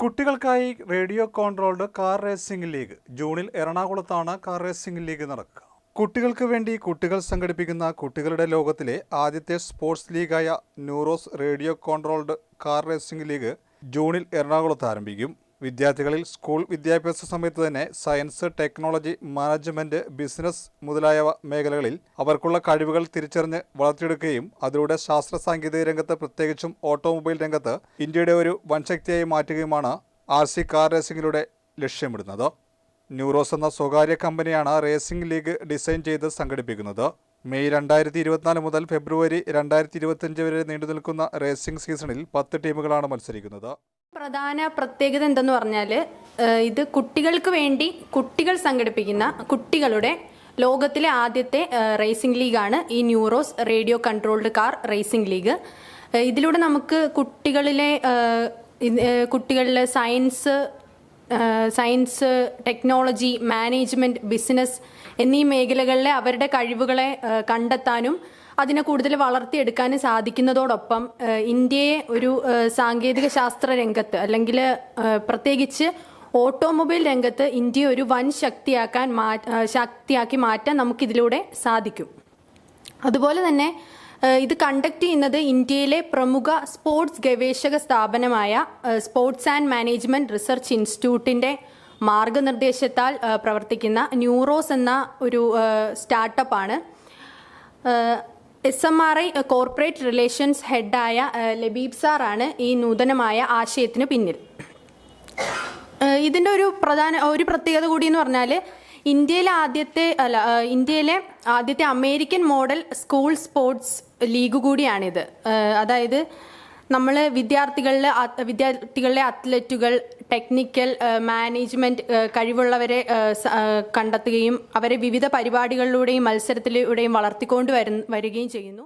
കുട്ടികൾക്കായി radio controlled car racing league ജൂണിൽ എറണാകുളത്താണ് കാർ റേസിംഗ് ലീഗ് നടക്കുക. കുട്ടികൾക്ക് വേണ്ടി കുട്ടികൾ സംഘടിപ്പിക്കുന്ന കുട്ടികളുടെ ലോകത്തിലെ ആദ്യത്തെ sports ലീഗായ Neuros radio controlled car racing league ജൂണിൽ എറണാകുളത്ത് ആരംഭിക്കും. വിദ്യാർത്ഥികളിൽ സ്കൂൾ വിദ്യാഭ്യാസ സമയത്ത് തന്നെ സയൻസ് ടെക്നോളജി മാനേജ്മെന്റ് ബിസിനസ് മുതലായ മേഖലകളിൽ അവർക്കുള്ള കഴിവുകൾ തിരിച്ചറിഞ്ഞ് വളർത്തിയെടുക്കുകയും അതിലൂടെ ശാസ്ത്ര സാങ്കേതിക രംഗത്ത് പ്രത്യേകിച്ചും ഓട്ടോമൊബൈൽ രംഗത്ത് ഇന്ത്യയുടെ ഒരു വൻശക്തിയായി മാറ്റുകയുമാണ് ആർ സി കാർ റേസിംഗിലൂടെ ലക്ഷ്യമിടുന്നത്. ന്യൂറോസ് എന്ന സ്വകാര്യ കമ്പനിയാണ് റേസിംഗ് ലീഗ് ഡിസൈൻ ചെയ്ത് സംഘടിപ്പിക്കുന്നത്. മെയ് രണ്ടായിരത്തി ഇരുപത്തിനാല് മുതൽ ഫെബ്രുവരി രണ്ടായിരത്തി ഇരുപത്തിയഞ്ച് വരെ നീണ്ടുനിൽക്കുന്ന റേസിംഗ് സീസണിൽ പത്ത് ടീമുകളാണ് മത്സരിക്കുന്നത്. പ്രധാന പ്രത്യേകത എന്തെന്ന് പറഞ്ഞാൽ ഇത് കുട്ടികൾക്ക് വേണ്ടി കുട്ടികൾ സംഘടിപ്പിക്കുന്ന കുട്ടികളുടെ ലോകത്തിലെ ആദ്യത്തെ റേസിംഗ് ലീഗാണ് ഈ Neuros radio controlled car racing league. ഇതിലൂടെ നമുക്ക് കുട്ടികളിലെ കുട്ടികളിലെ science science technology management business എന്നീ മേഖലകളിലെ അവരുടെ കഴിവുകളെ കണ്ടെത്താനും അതിനെ കൂടുതൽ വളർത്തിയെടുക്കാനും സാധിക്കുന്നതോടൊപ്പം ഇന്ത്യയെ ഒരു സാങ്കേതിക ശാസ്ത്ര രംഗത്ത് അല്ലെങ്കിൽ പ്രത്യേകിച്ച് ഓട്ടോമൊബൈൽ രംഗത്ത് ഇന്ത്യ ഒരു വൻ ശക്തിയാക്കാൻ മാ ശക്തിയാക്കി മാറ്റാൻ നമുക്കിതിലൂടെ സാധിക്കും. അതുപോലെ തന്നെ ഇത് കണ്ടക്ട് ചെയ്യുന്നത് ഇന്ത്യയിലെ പ്രമുഖ സ്പോർട്സ് ഗവേഷക സ്ഥാപനമായ സ്പോർട്സ് ആൻഡ് മാനേജ്മെന്റ് റിസർച്ച് ഇൻസ്റ്റിറ്റ്യൂട്ടിന്റെ മാർഗനിർദ്ദേശത്താൽ പ്രവർത്തിക്കുന്ന ന്യൂറോസ് എന്ന ഒരു സ്റ്റാർട്ടപ്പാണ്. S M R I corporate relations ഹെഡായ Labeeb സാറാണ് ഈ നൂതനമായ ആശയത്തിന് പിന്നിൽ. ഇതിന്റെ ഇതിന്റെ ഒരു പ്രധാന ഒരു പ്രത്യേകത കൂടി എന്ന് പറഞ്ഞാൽ ഇന്ത്യയിലെ ആദ്യത്തെ അല്ല ഇന്ത്യയിലെ ആദ്യത്തെ American model school sports league കൂടിയാണിത്. അതായത് നമ്മൾ വിദ്യാർത്ഥികളിലെ വിദ്യാർത്ഥികളിലെ അത്ലറ്റുകൾ ടെക്നിക്കൽ മാനേജ്മെന്റ് മാനേജ്മെന്റ് ഏഹ് കഴിവുള്ളവരെ ഏഹ് കണ്ടെത്തുകയും അവരെ വിവിധ പരിപാടികളിലൂടെയും മത്സരത്തിലൂടെയും വളർത്തിക്കൊണ്ട് വരികയും ചെയ്യുന്നു.